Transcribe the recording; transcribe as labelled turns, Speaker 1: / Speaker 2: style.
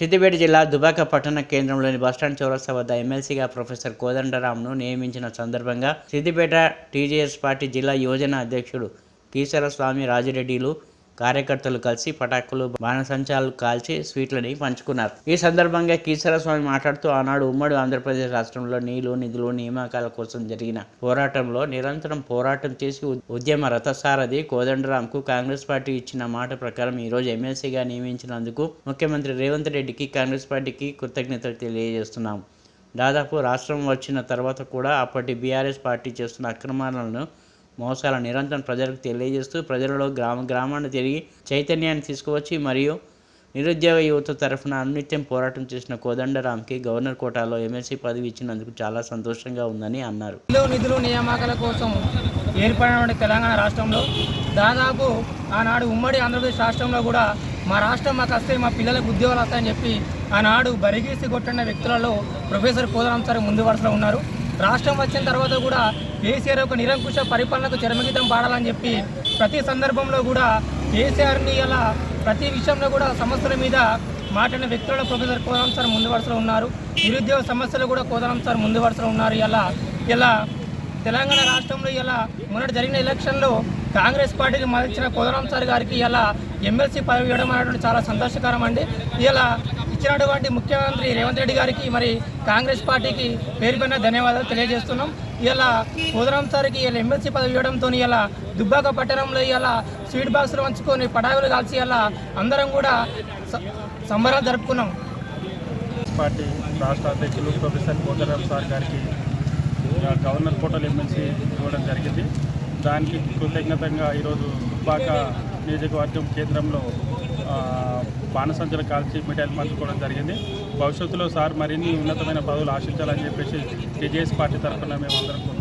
Speaker 1: సిద్దిపేట జిల్లా దుబాక పట్టణ కేంద్రంలోని బస్టాండ్ చౌరస్తా వద్ద ఎమ్మెల్సీగా ప్రొఫెసర్ కోదండరామ్ను నియమించిన సందర్భంగా సిద్దిపేట టీజేఎస్ పార్టీ జిల్లా యువజన అధ్యక్షుడు కీసర రాజిరెడ్డిలు కార్యకర్తలు కలిసి పటాకులు బాణసంచాలు కాల్చి స్వీట్లని పంచుకున్నారు. ఈ సందర్భంగా కీసర స్వామి మాట్లాడుతూ ఆనాడు ఉమ్మడి ఆంధ్రప్రదేశ్ రాష్ట్రంలో నీళ్ళు నిధులు నియామకాల కోసం జరిగిన పోరాటంలో నిరంతరం పోరాటం చేసి ఉ- ఉద్యమ రథసారథి కోదండరాంకు కాంగ్రెస్ పార్టీ ఇచ్చిన మాట ప్రకారం ఈ రోజు ఎమ్మెల్సీగా నియమించినందుకు ముఖ్యమంత్రి రేవంత్ రెడ్డికి కాంగ్రెస్ పార్టీకి కృతజ్ఞతలు తెలియజేస్తున్నాం. దాదాపు రాష్ట్రం వచ్చిన తర్వాత కూడా అప్పటి బీఆర్ఎస్ పార్టీ చేస్తున్న అక్రమాలను మోసాల నిరంతరం ప్రజలకు తెలియజేస్తూ ప్రజలలో గ్రామ గ్రామాన్ని తిరిగి చైతన్యాన్ని తీసుకువచ్చి మరియు నిరుద్యోగ యువత తరఫున అనునిత్యం పోరాటం చేసిన కోదండరాంకి గవర్నర్ కోటాలో ఎమ్మెల్సీ పదవి ఇచ్చినందుకు చాలా సంతోషంగా ఉందని అన్నారు.
Speaker 2: నిధులు నిధులు నియామకాల కోసం ఏర్పడిన తెలంగాణ రాష్ట్రంలో. దాదాపు ఆనాడు ఉమ్మడి ఆంధ్రప్రదేశ్ రాష్ట్రంలో కూడా మా రాష్ట్రం మాకు వస్తే మా పిల్లలకు ఉద్యోగాలు వస్తాయని చెప్పి ఆనాడు బరిగీసి కొట్టిన వ్యక్తులలో ప్రొఫెసర్ కోదరాం సార్ ముందు వరుసలో ఉన్నారు. రాష్ట్రం వచ్చిన తర్వాత కూడా కేసీఆర్ ఒక నిరంకుశ పరిపాలనకు చరమగీతం పాడాలని చెప్పి ప్రతి సందర్భంలో కూడా కేసీఆర్ని అలా ప్రతి విషయంలో కూడా సమస్యల మీద మాట్లాడిన వ్యక్తులలో ప్రొఫెసర్ కోదరాం సార్ ముందు వరుసలో ఉన్నారు. నిరుద్యోగ సమస్యలు కూడా కోదరాం సార్ ముందు వరుసలో ఉన్నారు. ఇలా ఇలా తెలంగాణ రాష్ట్రంలో ఇలా మొన్నటి జరిగిన ఎలక్షన్లో కాంగ్రెస్ పార్టీకి మద్దతిచ్చిన కోదరాం సార్ గారికి ఇలా ఎమ్మెల్సీ పదవి ఇవ్వడం అనేటువంటి చాలా సంతోషకరం అండి. ఇలా ఇచ్చినటువంటి ముఖ్యమంత్రి రేవంత్ రెడ్డి గారికి మరి కాంగ్రెస్ పార్టీకి పేరు పైన ధన్యవాదాలు తెలియజేస్తున్నాం. ఇలా కోదరాం సార్కి ఇలా ఎమ్మెల్సీ పదవి ఇవ్వడంతో ఇలా దుబ్బాక పట్టణంలో ఇలా స్వీట్ బాక్సులు వంచుకొని పటాకులు కాల్చి ఇలా అందరం కూడా సంబరాలు జరుపుకున్నాం.
Speaker 3: పార్టీ రాష్ట్ర అధ్యక్షులు ప్రొఫెసర్ కోదరాం సార్ గారికి గవర్నర్ కోటలు ఎమ్మెల్సీ ఇవ్వడం జరిగింది. దానికి కృతజ్ఞతంగా ఈరోజు దుబ్బాక నియోజకవర్గం కేంద్రంలో బాణసంచలు కాల్చి మిఠాయిలు పంచుకోవడం జరిగింది. భవిష్యత్తులో సార్ మరిన్ని ఉన్నతమైన పదవులు ఆశించాలని చెప్పేసి టీజేఎస్ పార్టీ తరఫున మేము అందరం